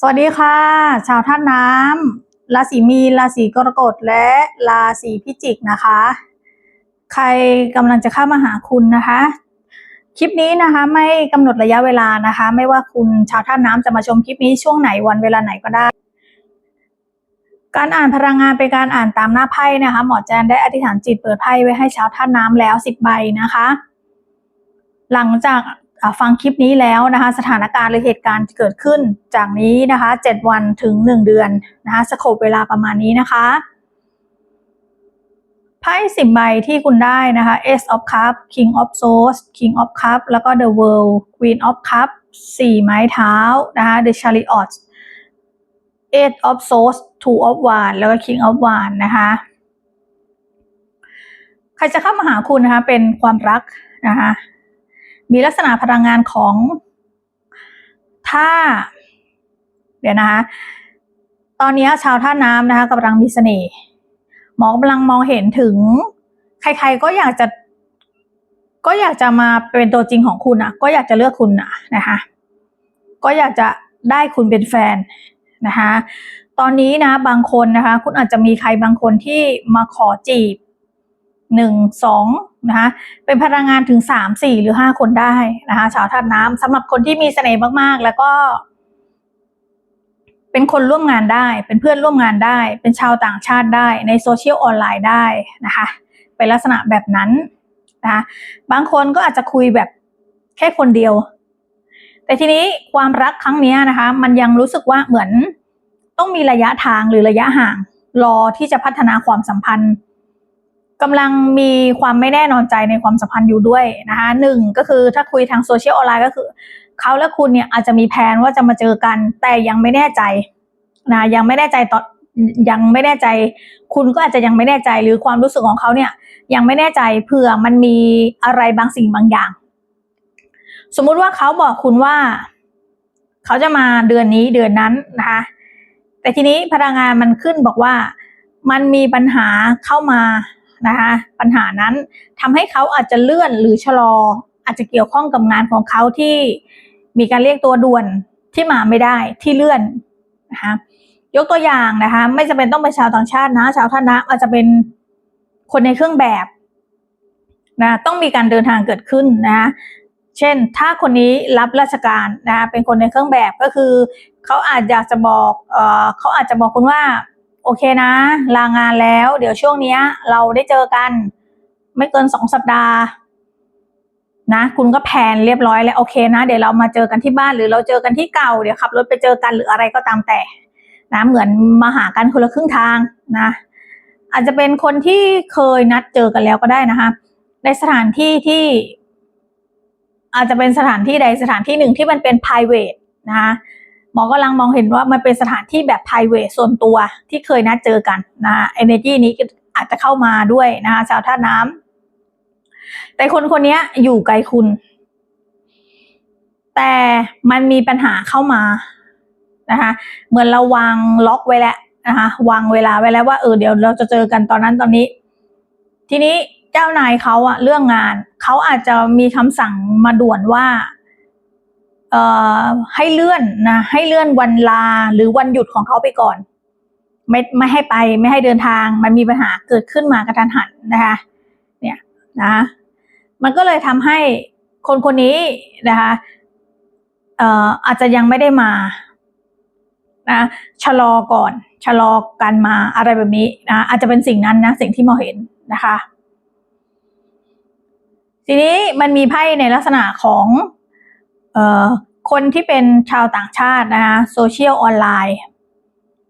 สวัสดีค่ะ ชาวท่านน้ำราศีมีนราศีกรกฎและราศีพิจิกนะคะ ใครกำลังจะเข้ามาหาคุณนะคะ คลิปนี้นะคะไม่กำหนดระยะเวลานะคะ ไม่ว่าคุณชาวท่านน้ำจะมาชมคลิปนี้ช่วงไหนวันเวลาไหนก็ได้ การอ่านพลังงานเป็นการอ่านตามหน้าไพ่นะคะ หมอแจนได้อธิษฐานจิตเปิดไพ่ไว้ให้ชาวท่านน้ำแล้วสิบใบนะคะ หลังจาก ฟังคลิปนี้แล้วนะคะ สถานการณ์หรือเหตุการณ์เกิดขึ้นจากนี้นะคะเจ็ดวันถึงหนึ่งเดือนนะคะสโคปเวลาประมาณนี้นะคะไพ่สิบใบที่คุณได้นะคะ Ace of Cup King of Swords King of Cup แล้วก็ The World Queen of Cup สี่ไม้เท้านะคะ The Chariot Eight of Swords Two of Wands แล้วก็ King of Wands นะคะ ใครจะเข้ามาหาคุณนะคะ เป็นความรักนะคะ มีลักษณะพลังงานของถ้าเดี๋ยวนะคะตอนนี้ชาวท่าน้ำนะคะกำลังมีเสน่ห์หมอกำลังมองเห็นถึง ใคร ๆก็อยากจะ ก็อยากจะมาเป็นตัวจริงของคุณอะ ก็อยากจะเลือกคุณอะนะคะก็อยากจะได้คุณเป็นแฟนนะคะตอนนี้นะบางคนนะคะ คุณอาจจะมีใครบางคนที่มาขอจีบ หนึ่งสองนะคะเป็นพลังงานถึงสามสี่หรือห้าคนได้นะคะชาวธาตุน้ำสำหรับคนที่มีเสน่ห์มากๆ แล้วก็ เป็นคนร่วมงานได้ เป็นเพื่อนร่วมงานได้ เป็นชาวต่างชาติได้ ในโซเชียลออนไลน์ได้นะคะ เป็นลักษณะแบบนั้นนะคะบางคนก็อาจจะคุยแบบแค่คนเดียว แต่ทีนี้ความรักครั้งนี้นะคะ มันยังรู้สึกว่าเหมือนต้องมีระยะทางหรือระยะห่าง รอที่จะพัฒนาความสัมพันธ์ กำลังมีความไม่แน่นอนใจในความสัมพันธ์อยู่ด้วยนะคะหนึ่งก็คือถ้าคุยทางโซเชียลออนไลน์ก็คือเขาและคุณเนี่ยอาจจะมีแผนว่าจะมาเจอกัน แต่ยังไม่แน่ใจนะยังไม่แน่ใจตอนยังไม่แน่ใจ คุณก็อาจจะยังไม่แน่ใจหรือความรู้สึกของเขาเนี่ย ยังไม่แน่ใจเผื่อมันมีอะไรบางสิ่งบางอย่าง สมมุติว่าเขาบอกคุณว่า เขาจะมาเดือนนี้เดือนนั้นนะคะแต่ทีนี้พลังงานมันขึ้นบอกว่ามันมีปัญหาเข้ามา นะคะปัญหานั้นทำให้เขาอาจจะเลื่อนหรือชะลอ อาจจะเกี่ยวข้องกับงานของเขาที่มีการเรียกตัวด่วนที่มาไม่ได้ที่เลื่อนนะคะยกตัวอย่างนะคะ ไม่จำเป็นต้องเป็นชาวต่างชาตินะ ชาวท่านนะอาจจะเป็นคนในเครื่องแบบนะต้องมีการเดินทางเกิดขึ้นนะเช่น ถ้าคนนี้รับราชการนะเป็นคนในเครื่องแบบก็คือเขาอาจอยากจะบอกเออเขาอาจจะบอกคุณว่า โอเคนะ ลางานแล้ว เดี๋ยวช่วงนี้เราได้เจอกัน ไม่เกินสองสัปดาห์นะ คุณก็แผนเรียบร้อยแล้วโอเคนะ เดี๋ยวเรามาเจอกันที่บ้านหรือเราเจอกันที่เก่าเดี๋ยวขับรถไปเจอกันหรืออะไรก็ตามแต่ นะ เหมือนมาหากันคนละครึ่งทางนะ อาจจะเป็นคนที่เคยนัดเจอกันแล้วก็ได้นะคะในสถานที่ที่ อาจจะเป็นสถานที่ใดสถานที่หนึ่งที่มันเป็น private นะคะ หมอกำลังมองเห็นว่ามันเป็นสถานที่แบบ p r i v a t ส่วนตัวที่เคยนัดเจอกันนะ energy นี้อาจจะเข้ามาด้วยนะคะชาวท่าน้ำแต่คนคนนี้อยู่ไกลคุณ แต่มันมีปัญหาเข้ามานะคะเหมือนเราวางล็อกไว้แล้วนะคะวางเวลาไว้แล้วว่าเออเดี๋ยวเราจะเจอกันตอนนั้นตอนนี้ ทีนี้เจ้านายเขาอะเรื่องงานเขาอาจจะมีคำสั่งมาด่วนว่า ให้เลื่อนนะให้เลื่อนวันลาหรือวันหยุดของเขาไปก่อน ไม่ไม่ให้ไปไม่ให้เดินทาง มันมีปัญหาเกิดขึ้นมากระทันหันนะคะ เนี่ยนะมันก็เลยทำให้คนคนนี้นะคะเอ่ออาจจะยังไม่ได้มานะชะลอก่อน ชะลอกันมาอะไรแบบนี้นะอาจจะเป็นสิ่งนั้นนะสิ่งที่มองเห็นนะคะ ทีนี้มันมีไพ่ในลักษณะของ คนที่เป็นชาวต่างชาตินะคะโซเชียลออนไลน์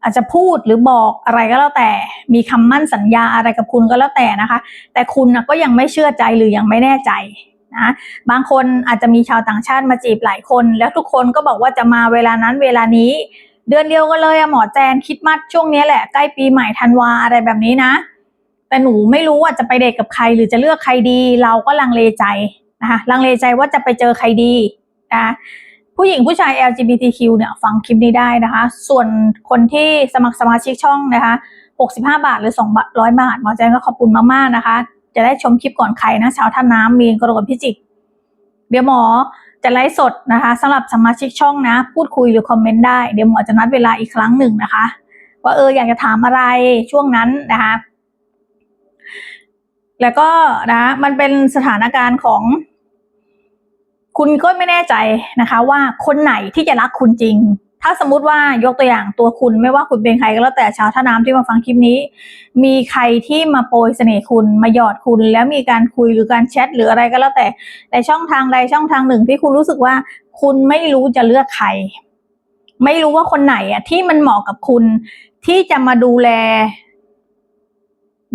อาจจะพูดหรือบอกอะไรก็แล้วแต่มีคำมั่นสัญญาอะไรกับคุณก็แล้วแต่นะคะ แต่คุณนะก็ยังไม่เชื่อใจหรือยังไม่แน่ใจนะบางคนอาจจะมีชาวต่างชาติมาจีบหลายคน แล้วทุกคนก็บอกว่าจะมาเวลานั้นเวลานี้ เดือนเดียวกันเลยอะหมอแจนคิดมัดช่วงนี้แหละใกล้ปีใหม่ธันวาอะไรแบบนี้นะ แต่หนูไม่รู้ว่าจะไปเดทกับใครหรือจะเลือกใครดี เราก็ลังเลใจนะคะลังเลใจว่าจะไปเจอใครดี นะผู้หญิงผู้ชาย LGBTQ เนี่ยฟังคลิปนี้ได้นะคะ ส่วนคนที่สมัครสมาชิกช่องนะคะ 65 บาทหรือ 200 บาทหมอแจงก็ขอบคุณมากๆนะคะ จะได้ชมคลิปก่อนใครนะชาวท่าน้ำมีนกรกฎพิจิก เดี๋ยวหมอจะไลฟ์สดนะคะสำหรับสมาชิกช่องนะ พูดคุยหรือคอมเมนต์ได้เดี๋ยวหมอจะนัดเวลาอีกครั้งหนึ่งนะคะ ว่าเอออยากจะถามอะไรช่วงนั้นนะคะ แล้วก็นะมันเป็นสถานการณ์ของ คุณก็ไม่แน่ใจนะคะว่าคนไหนที่จะรักคุณจริง ถ้าสมมติว่ายกตัวอย่างตัวคุณไม่ว่าคุณเป็นใครก็แล้วแต่ชาวท่าน้ำที่มาฟังคลิปนี้ มีใครที่มาโปรยเสน่ห์คุณมาหยอดคุณ แล้วมีการคุยหรือการแชทหรืออะไรก็แล้วแต่ในช่องทางใดช่องทางหนึ่งที่คุณรู้สึกว่าคุณไม่รู้จะเลือกใคร ไม่รู้ว่าคนไหนอะที่มันเหมาะกับคุณที่จะมาดูแล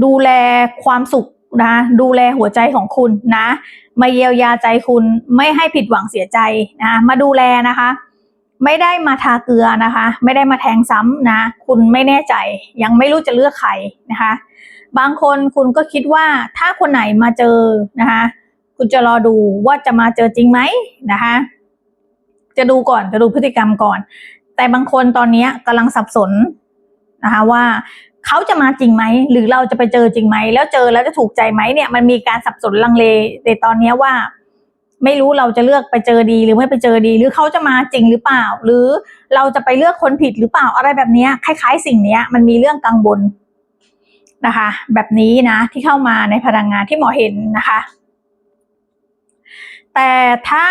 ดูแลความสุข นะดูแลหัวใจของคุณนะ มาเยียวยาใจคุณไม่ให้ผิดหวังเสียใจนะมาดูแลนะคะ ไม่ได้มาทาเกลือนะคะ ไม่ได้มาแทงซ้ำนะ คุณไม่แน่ใจยังไม่รู้จะเลือกใครนะคะ บางคนคุณก็คิดว่าถ้าคนไหนมาเจอนะคะ คุณจะรอดูว่าจะมาเจอจริงไหมนะคะ จะดูก่อนจะดูพฤติกรรมก่อน แต่บางคนตอนนี้กำลังสับสนนะคะว่า เขาจะมาจริงไหมหรือเราจะไปเจอจริงไหมแล้วเจอแล้วจะถูกใจไหมเนี่ยมันมีการสับสนลังเลในตอนนี้ว่า ไม่รู้เราจะเลือกไปเจอดีหรือไม่ไปเจอดี หรือเขาจะมาจริงหรือเปล่า หรือเราจะไปเลือกคนผิดหรือเปล่าอะไรแบบนี้คล้าย ๆ สิ่งเนี้ยมันมีเรื่องกังวลนะคะ แบบนี้นะที่เข้ามาในพลังงานที่หมอเห็นนะคะ แต่ถ้า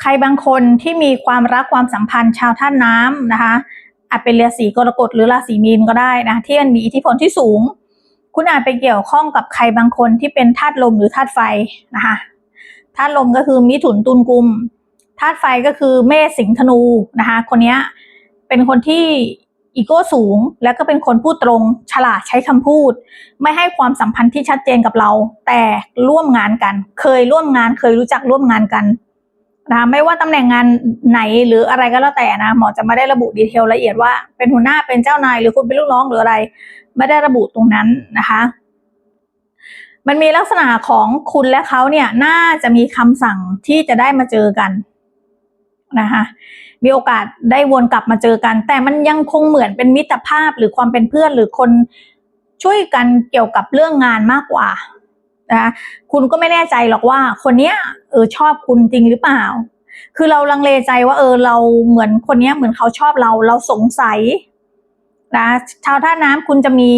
ใครบางคนที่มีความรักความสัมพันธ์ชาวท่าน้ำนะคะ อาจเป็นราศีกรกฎหรือราศีมีนก็ได้นะที่มันมีอิทธิพลที่สูง คุณอาจไปเกี่ยวข้องกับใครบางคนที่เป็นธาตุลมหรือธาตุไฟนะคะธาตุลมก็คือมิถุนตุลกุมธาตุไฟก็คือเมษสิงธนูนะคะคนนี้เป็นคนที่อีโก้สูง แล้วก็เป็นคนพูดตรง ฉลาดใช้คำพูด ไม่ให้ความสัมพันธ์ที่ชัดเจนกับเรา แต่ร่วมงานกัน เคยร่วมงานเคยรู้จักร่วมงานกัน นะไม่ว่าตำแหน่งงานไหนหรืออะไรก็แล้วแต่นะหมอจะไม่ได้ระบุดีเทลละเอียดว่า เป็นหัวหน้าเป็นเจ้านายหรือคุณเป็นลูกน้องหรืออะไร ไม่ได้ระบุตรงนั้นนะคะ มันมีลักษณะของคุณและเขาเนี่ยน่าจะมีคำสั่งที่จะได้มาเจอกันนะคะมีโอกาสได้วนกลับมาเจอกัน แต่มันยังคงเหมือนเป็นมิตรภาพหรือความเป็นเพื่อนหรือคนช่วยกันเกี่ยวกับเรื่องงานมากกว่านะคะคุณก็ไม่แน่ใจหรอกว่าคนเนี้ย เออชอบคุณจริงหรือเปล่า คือเราลังเลใจว่า เออเราเหมือนคนเนี้ยเหมือนเขาชอบเรา เราสงสัยนะชาวท่าน้ำคุณจะมี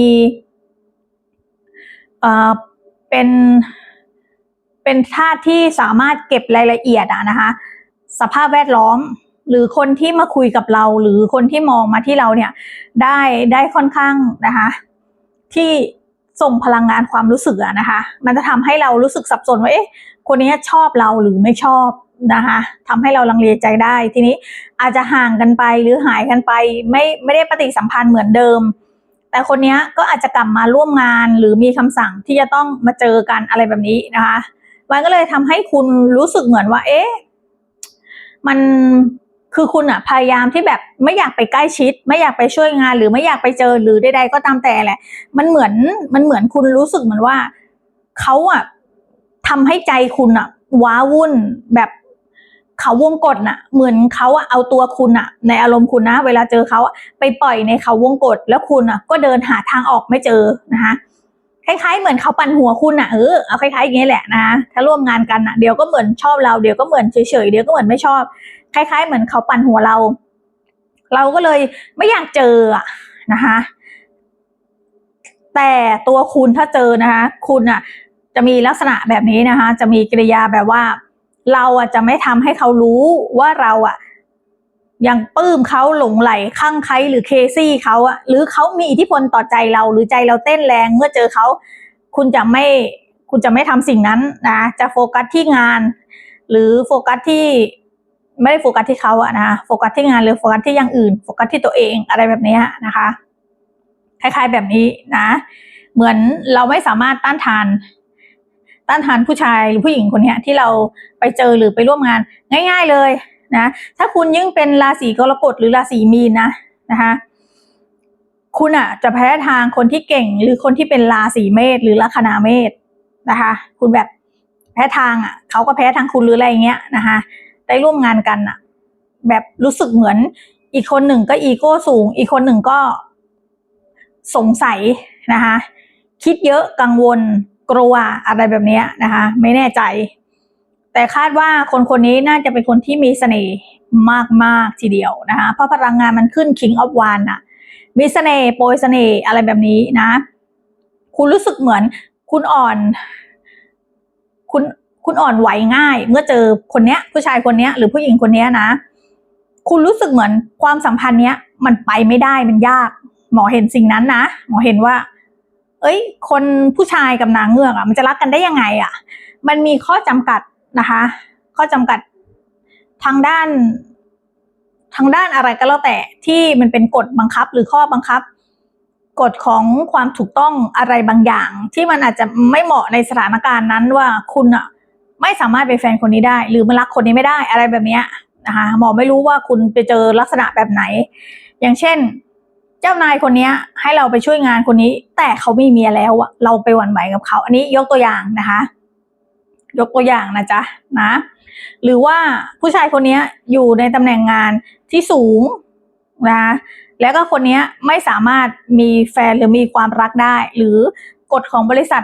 เอ่อเป็นเป็นธาตุที่สามารถเก็บรายละเอียดอะนะคะ สภาพแวดล้อมหรือคนที่มาคุยกับเรา หรือคนที่มองมาที่เราเนี่ย ได้ได้ค่อนข้างนะคะ ที่ส่งพลังงานความรู้สึกอะนะคะ มันจะทำให้เรารู้สึกสับสนว่าเอ๊ะ คนนี้ชอบเราหรือไม่ชอบนะคะทำให้เราลังเลใจได้ทีนี้อาจจะห่างกันไปหรือหายกันไป ไม่ไม่ได้ปฏิสัมพันธ์เหมือนเดิม แต่คนนี้ก็อาจจะกลับมาร่วมงานหรือมีคำสั่งที่จะต้องมาเจอกันอะไรแบบนี้นะคะมันก็เลยทำให้คุณรู้สึกเหมือนว่า เอ๊ะมันคือคุณอะพยายามที่แบบไม่อยากไปใกล้ชิด ไม่อยากไปช่วยงาน หรือไม่อยากไปเจอหรือใดๆก็ตามแต่แหละ มันเหมือนมันเหมือนคุณรู้สึกเหมือนว่าเขาอะ ทำให้ใจคุณอะว้าวุ่นแบบเขาวงกฏน่ะ เหมือนเขาอะเอาตัวคุณอะในอารมณ์คุณนะ เวลาเจอเขาไปปล่อยในเขาวงกฏแล้วคุณอะก็เดินหาทางออกไม่เจอนะคะคล้ายๆเหมือนเขาปั่นหัวคุณอะเออเอาคล้ายๆอย่างนี้แหละนะถ้าร่วมงานกันอะเดี๋ยวก็เหมือนชอบเราเดี๋ยวก็เหมือนเฉยๆเดี๋ยวก็เหมือนไม่ชอบ คล้าย ๆ เหมือนเขาปั่นหัวเรา เราก็เลยไม่อยากเจออะนะคะแต่ตัวคุณถ้าเจอนะคะคุณอะ จะมีลักษณะแบบนี้นะคะ จะมีกริยาแบบว่า เราอะจะไม่ทำให้เขารู้ว่าเราอะยังปลื้มเขาหลงไหลข้างใครหรือเคซี่เขาอะหรือเขามีอิทธิพลต่อใจเราหรือใจเราเต้นแรงเมื่อเจอเขา คุณจะไม่คุณจะไม่ทำสิ่งนั้นนะจะโฟกัสที่งาน หรือโฟกัสที่ไม่ได้โฟกัสที่เขาอะนะโฟกัสที่งานหรือโฟกัสที่อย่างอื่นโฟกัสที่ตัวเองอะไรแบบนี้นะคะคล้ายๆแบบนี้นะ เหมือนเราไม่สามารถต้านทาน ต้านทานผู้ชายหรือผู้หญิงคนนี้ที่เราไปเจอหรือไปร่วมงานง่าย ๆเลยนะถ้าคุณยิ่งเป็นราศีกรกฎหรือราศีมีนนะนะคะคุณอะจะแพ้ทางคนที่เก่งหรือคนที่เป็นราศีเมษหรือลัคนาเมษนะคะ คุณแบบแพ้ทางอะเขาก็แพ้ทางคุณหรืออะไรเงี้ยนะคะได้ร่วมงานกันอะ แบบรู้สึกเหมือนอีกคนหนึ่งก็อีโก้สูง อีกคนหนึ่งก็สงสัยนะคะคิดเยอะกังวล กลัวอะไรแบบนี้นะคะ ไม่แน่ใจ แต่คาดว่าคนคนนี้น่าจะเป็นคนที่มีเสน่ห์มากๆทีเดียวนะคะเพราะพลังงานมันขึ้น King of One อะมีเสน่ห์โปรยเสน่ห์อะไรแบบนี้นะ คุณรู้สึกเหมือนคุณอ่อน คุณคุณอ่อนไหวง่าย เมื่อเจอคนเนี้ย ผู้ชายคนเนี้ย หรือผู้หญิงคนเนี้ยนะ คุณรู้สึกเหมือนความสัมพันธ์เนี้ย มันไปไม่ได้มันยาก หมอเห็นสิ่งนั้นนะหมอเห็นว่า เอ้ย คนผู้ชายกับนางเงือกอะมันจะรักกันได้ยังไงอะ มันมีข้อจำกัดนะคะ ข้อจำกัดทางด้าน ทางด้านอะไรก็แล้วแต่ที่มันเป็นกฎบังคับหรือข้อบังคับกฎของความถูกต้องอะไรบางอย่าง ที่มันอาจจะไม่เหมาะในสถานการณ์นั้นว่าคุณอะไม่สามารถเป็นแฟนคนนี้ได้ หรือมารักคนนี้ไม่ได้อะไรแบบเนี้ยนะคะหมอไม่รู้ว่าคุณไปเจอลักษณะแบบไหน อย่างเช่น จ้านายคนนี้ให้เราไปช่วยงานคนนี้ แต่เขาไมีเมียแล้วอะเราไปหวั่นไหวกับเขา อันนี้ยกตัวอย่างนะคะ ยกตัวอย่างนะจ๊ะนะ หรือว่าผู้ชายคนนี้อยู่ในตำแหน่งงานที่สูงนะแล้วก็คนนี้ไม่สามารถมีแฟนหรือมีความรักได้ หรือกฎของบริษัท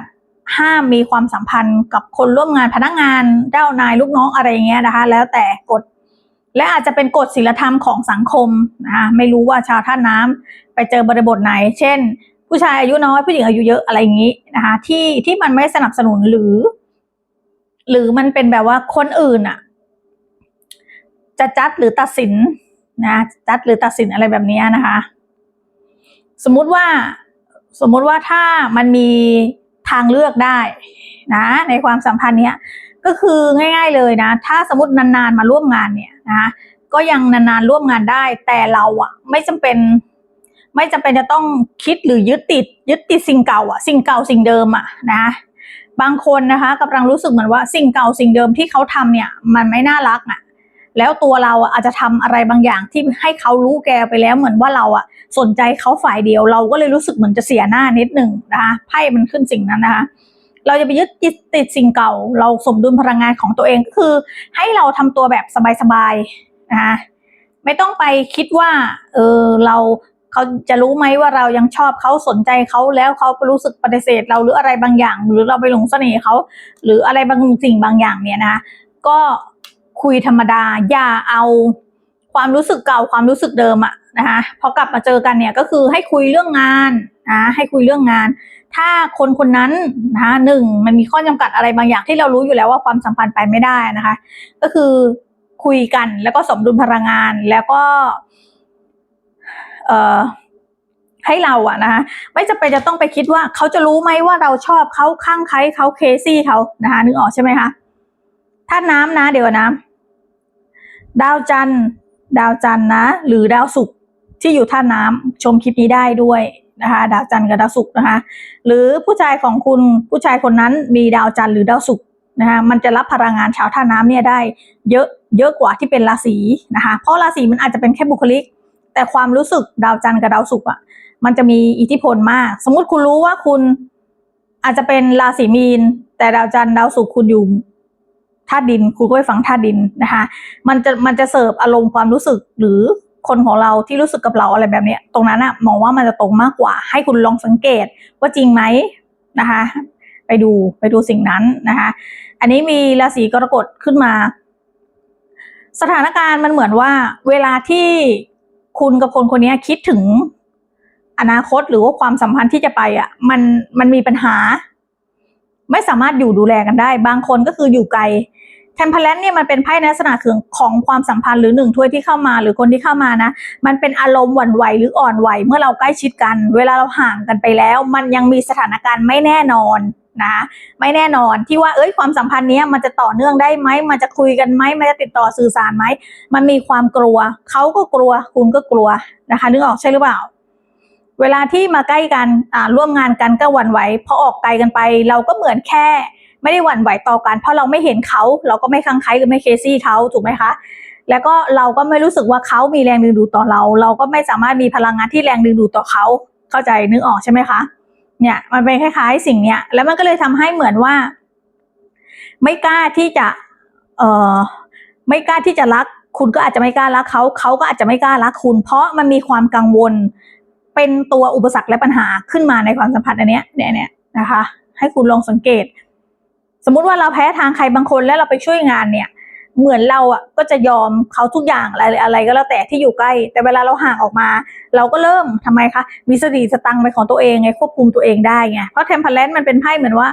ห้ามมีความสัมพันธ์กับคนร่วมงานพนักงานเจ้านายลูกน้องอะไรอย่างเงี้ยนะคะ แล้วแต่กฎ และอาจจะเป็นกฎศีลธรรมของสังคมนะคะไม่รู้ว่าชาวท่าน้ำไปเจอบริบทไหน เช่น ผู้ชายอายุน้อยผู้หญิงอายุเยอะอะไรอย่างนี้นะคะที่ที่มันไม่สนับสนุนหรือ หรือมันเป็นแบบว่าคนอื่นอะจะจัดหรือตัดสินนะจัดหรือตัดสินอะไรแบบนี้นะคะ สมมุติว่าสมมุติว่าถ้ามันมีทางเลือกได้นะในความสัมพันธ์เนี้ยก็คือง่าย ๆเลยนะ ถ้าสมมตินานๆมาร่วมงานเนี่ย นะก็ยังนานๆร่วมงานได้ แต่เราอะไม่จำเป็น ไม่จำเป็นจะต้องคิดหรือยึดติด ยึดติดสิ่งเก่าอะสิ่งเก่าสิ่งเดิมอะนะบางคนนะคะกำลังรู้สึกเหมือนว่าสิ่งเก่าสิ่งเดิมที่เขาทำเนี่ย มันไม่น่ารักอะแล้วตัวเราอะอาจจะทำอะไรบางอย่างที่ให้เขารู้แกไปแล้วเหมือนว่าเราอะสนใจเขาฝ่ายเดียว เราก็เลยรู้สึกเหมือนจะเสียหน้านิดหนึ่งนะคะไพ่มันขึ้นสิ่งนั้นนะคะ เราจะไปยึดติดติดสิ่งเก่า เราสมดุลพลังงานของตัวเองก็คือ ให้เราทำตัวแบบสบายๆนะคะไม่ต้องไปคิดว่าเออเราเขาจะรู้ไหมว่าเรายังชอบเขาสนใจเขาแล้วเขารู้สึกปฏิเสธ เราหรืออะไรบางอย่าง หรือเราไปหลงเสน่ห์เขาหรืออะไรบางสิ่งบางอย่างเนี่ยนะก็คุยธรรมดาอย่าเอาความรู้สึกเก่าความรู้สึกเดิมอะนะคะพอกลับมาเจอกันเนี่ยก็คือให้คุยเรื่องงาน นะให้คุยเรื่องงาน ถ้าคนคนนั้นนะหนึ่งมันมีข้อจำกัดอะไรบางอย่างที่เรารู้อยู่แล้วว่าความสัมพันธ์ไปไม่ได้นะคะ ก็คือคุยกันแล้วก็สมดุลพลังงานแล้วก็ เอ่อให้เราอะนะคะไม่จำเป็นจะต้องไปคิดว่าเขาจะรู้ไหมว่าเราชอบเขาข้างใครเขาเคซี่เขานะคะนึกออกใช่ไหมคะถ้าน้ำนะ เดี๋ยวนะ ดาวจันทร์ ดาวจันทร์นะ หรือดาวศุกร์ที่อยู่ท่าน้ำชมคลิปนี้ได้ด้วย นะคะ ดาวจันทร์กับดาวศุกร์นะคะ หรือผู้ชายของคุณผู้ชายคนนั้นมีดาวจันทร์หรือดาวศุกร์นะคะมันจะรับพลังงานชาวท่าน้ำเนี่ยได้เยอะเยอะกว่าที่เป็นราศีนะคะ เพราะราศีมันอาจจะเป็นแค่บุคลิก แต่ความรู้สึกดาวจันทร์กับดาวศุกร์อะมันจะมีอิทธิพลมาก สมมุติคุณรู้ว่าคุณอาจจะเป็นราศีมีน แต่ดาวจันทร์ดาวศุกร์คุณอยู่ธาตุดิน คุณก็ไปฟังธาตุดินนะคะ มันจะมันจะเสิร์ฟอารมณ์ความรู้สึกหรือ คนของเราที่รู้สึกกับเราอะไรแบบนี้ตรงนั้นอะมองว่ามันจะตรงมากกว่า ให้คุณลองสังเกตว่าจริงไหมนะคะ ไปดูไปดูสิ่งนั้นนะคะ อันนี้มีราศีกรกฎขึ้นมา สถานการณ์มันเหมือนว่า เวลาที่คุณกับคนคนนี้คิดถึงอนาคตหรือว่าความสัมพันธ์ที่จะไปอะ มันมันมีปัญหา ไม่สามารถอยู่ดูแลกันได้ บางคนก็คืออยู่ไกล ทมเพลนเนี่ยมันเป็นไพ่ในลักษณะของของความสัมพันธ์หรือหนึ่งถ้วยที่เข้ามาหรือคนที่เข้ามานะ มันเป็นอารมณ์หวั่นไหวหรืออ่อนไหวเมื่อเราใกล้ชิดกัน เวลาเราห่างกันไปแล้ว มันยังมีสถานการณ์ไม่แน่นอนนะไม่แน่นอนที่ว่าเอ้ยความสัมพันธ์เนี้ยมันจะต่อเนื่องได้ไหมมันจะคุยกันไหมมันจะติดต่อสื่อสารไหมมันมีความกลัวเขาก็กลัว คุณก็กลัวนะคะ นึกออกใช่หรือเปล่า เวลาที่มาใกล้กันร่วมงานกันก็หวั่นไหวพอออกไกลกันไป เราก็เหมือนแค่ ไม่ได้หวั่นไหวต่อกัน เพราะเราไม่เห็นเขาเราก็ไม่คังไคหรือไม่เคซี่เขาถูกไหมคะ แล้วก็เราก็ไม่รู้สึกว่าเขามีแรงดึงดูดต่อเรา เราก็ไม่สามารถมีพลังงานที่แรงดึงดูดต่อเขาเข้าใจนึกออกใช่ไหมคะเนี่ยมันเป็นคล้ายๆ สิ่งเนี้ยแล้วมันก็เลยทำให้เหมือนว่า ไม่กล้าที่จะเอ่อไม่กล้าที่จะรัก คุณก็อาจจะไม่กล้ารักเขาเขาก็อาจจะไม่กล้ารักคุณ เพราะมันมีความกังวล เป็นตัวอุปสรรคและปัญหาขึ้นมาในความสัมพันธ์อันเนี้ยเนี่ยเนี่ยนะคะ ให้คุณลองสังเกต สมมุติว่าเราแพ้ทางใครบางคนแล้วเราไปช่วยงานเนี่ย เหมือนเราอะก็จะยอมเขาทุกอย่างอะไรอะไรก็แล้วแต่ที่อยู่ใกล้ แต่เวลาเราห่างออกมา เราก็เริ่มทำไมคะมีสติสตังค์เป็นของตัวเองไงควบคุมตัวเองได้ไงเพราะเทมเพลนมันเป็นไพ่เหมือนว่า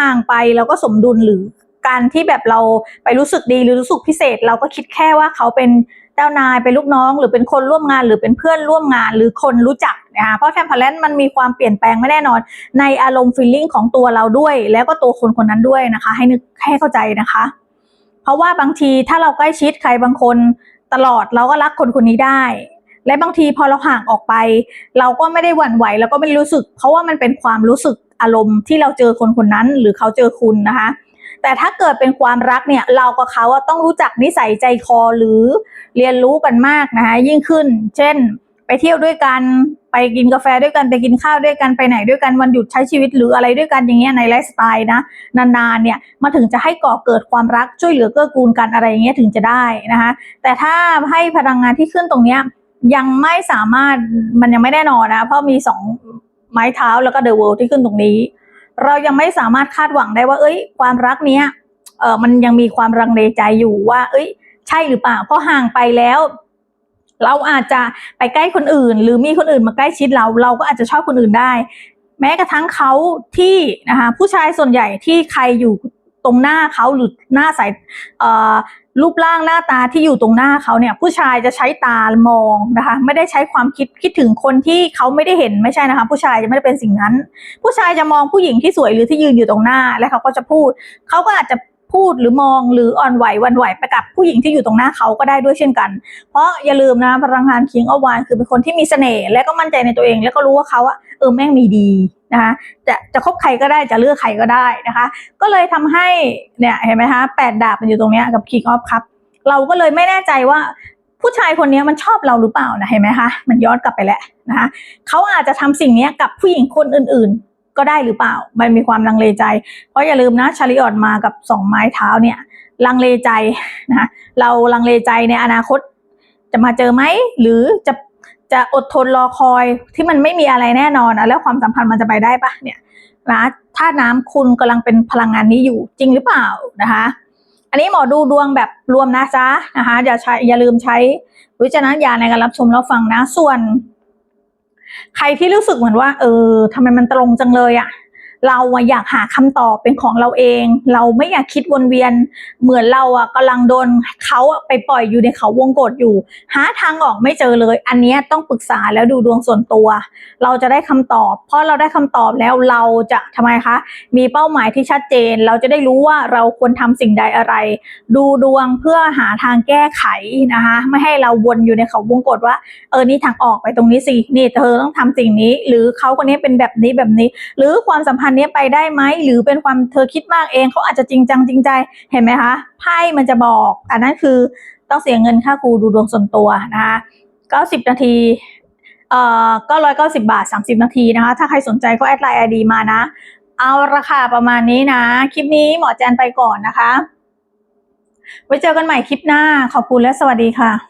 ห่างไปเราก็สมดุลหรือการที่แบบเราไปรู้สึกดีหรือรู้สึกพิเศษ เราก็คิดแค่ว่าเขาเป็น เจ้านายเป็นลูกน้องหรือเป็นคนร่วมงานหรือเป็นเพื่อนร่วมงานหรือคนรู้จักนะคะเพราะเทมเพลนมันมีความเปลี่ยนแปลงไม่แน่นอน ในอารมณ์ฟีลลิ่งของตัวเราด้วย แล้วก็ตัวคนคนนั้นด้วยนะคะ ให้นึกให้เข้าใจนะคะ เพราะว่าบางทีถ้าเราใกล้ชิดใครบางคนตลอดเราก็รักคนคนนี้ได้ และบางทีพอเราห่างออกไป เราก็ไม่ได้หวั่นไหวแล้วก็ไม่รู้สึก เพราะว่ามันเป็นความรู้สึกอารมณ์ที่เราเจอคนคนนั้น หรือเขาเจอคุณนะคะ แต่ถ้าเกิดเป็นความรักเนี่ยเรากับเขาต้องรู้จักนิสัยใจคอหรือเรียนรู้กันมากนะคะยิ่งขึ้น เช่น ไปเที่ยวด้วยกันไปกินกาแฟด้วยกันไปกินข้าวด้วยกันไปไหนด้วยกันวันหยุดใช้ชีวิตหรืออะไรด้วยกันอย่างเงี้ยในไลฟ์สไตล์นะนานๆเนี่ยมาถึงจะให้ก่อเกิดความรักช่วยเหลือเกื้อกูลกันอะไรอย่างเงี้ยถึงจะได้นะคะแต่ถ้าให้พลังงานที่ขึ้นตรงเนี้ยยังไม่สามารถมันยังไม่แน่นอนนะเพราะมีสองไม้เท้าแล้วก็เดอะเวิลด์ที่ขึ้นตรงนี้ เรายังไม่สามารถคาดหวังได้ว่า เอ้ย ความรักเนี้ยเออมันยังมีความรังเลใจอยู่ว่า เอ้ย ใช่หรือเปล่าเพราะห่างไปแล้ว เราอาจจะไปใกล้คนอื่น หรือมีคนอื่นมาใกล้ชิดเรา เราก็อาจจะชอบคนอื่นได้ แม้กระทั่งเขาที่นะคะผู้ชายส่วนใหญ่ที่ใครอยู่ ตรงหน้าเขาหรือหน้าสายรูปร่างหน้าตาที่อยู่ตรงหน้าเขาเนี่ย ผู้ชายจะใช้ตามองนะคะ ไม่ได้ใช้ความคิดคิดถึงคนที่เขาไม่ได้เห็นไม่ใช่นะคะ ผู้ชายจะไม่ได้เป็นสิ่งนั้น ผู้ชายจะมองผู้หญิงที่สวยหรือที่ยืนอยู่ตรงหน้า และเขาก็จะพูดเขาก็อาจจะ พูดหรือมองหรืออ่อนไหววันไหวไปกับผู้หญิงที่อยู่ตรงหน้าเขาก็ได้ด้วยเช่นกัน เพราะอย่าลืมนะพลังงานคิงอวานคือเป็นคนที่มีเสน่ห์และก็มั่นใจในตัวเอง แล้วก็รู้ว่าเขาอะเออแม่งมีดีนะคะจะจะคบใครก็ได้จะเลือกใครก็ได้นะคะ ก็เลยทำให้เนี่ยเห็นไหมคะแปดดาบมันอยู่ตรงเนี้ยกับคิงออฟครับเราก็เลยไม่แน่ใจว่าผู้ชายคนนี้มันชอบเราหรือเปล่านะเห็นไหมคะมันย้อนกลับไปแล้วนะคะเขาอาจจะทำสิ่งนี้กับผู้หญิงคนอื่น ๆ ก็ได้หรือเปล่า มันมีความลังเลใจ เพราะอย่าลืมนะชาลิออนมากับสองไม้เท้าเนี่ย ลังเลใจนะเราลังเลใจในอนาคต จะมาเจอไหม หรือจะจะอดทนรอคอยที่มันไม่มีอะไรแน่นอนอะแล้วความสัมพันธ์มันจะไปได้ปะเนี่ยนะถ้าน้ำคุณกำลังเป็นพลังงานนี้อยู่จริงหรือเปล่านะคะ อันนี้หมอดูดวงแบบรวมนะจ๊ะนะคะอย่าใช้อย่าลืมใช้วิจารณญาณในการรับชมแล้วฟังนะส่วน ใครที่รู้สึกเหมือนว่า เออทำไมมันตรงจังเลยอะ เราอะอยากหาคำตอบเป็นของเราเอง เราไม่อยากคิดวนเวียน เหมือนเราอะกำลังโดนเขาไปปล่อยอยู่ในเขาวงกฏอยู่ หาทางออกไม่เจอเลย อันนี้ต้องปรึกษาแล้วดูดวงส่วนตัว เราจะได้คำตอบเพราะเราได้คำตอบแล้วเราจะทำไมคะ มีเป้าหมายที่ชัดเจน เราจะได้รู้ว่าเราควรทำสิ่งใดอะไร ดูดวงเพื่อหาทางแก้ไขนะคะ ไม่ให้เราวนอยู่ในเขาวงกฏว่า เออนี่ทางออกไปตรงนี้สินี่เธอต้องทำสิ่งนี้ หรือเขาคนนี้เป็นแบบนี้แบบนี้ หรือความสัมพันธ์เนี้ไปได้ไหมหรือเป็นความเธอคิดมากเองเขาอาจจะจริงจังจริงใจเห็นไหมคะไพ่มันจะบอก อันนั้นคือต้องเสียเงินค่าครูดูดวงส่วนตัวนะคะก็สิบนาทีเอ่อก็ร้อยเก้าสิบาทสามสิบนาทีนะคะ ถ้าใครสนใจก็แอดไลน์ไอดีมานะ เอาราคาประมาณนี้นะ คลิปนี้หมอแจนไปก่อนนะคะ ไว้เจอกันใหม่คลิปหน้าขอบคุณและสวัสดีค่ะ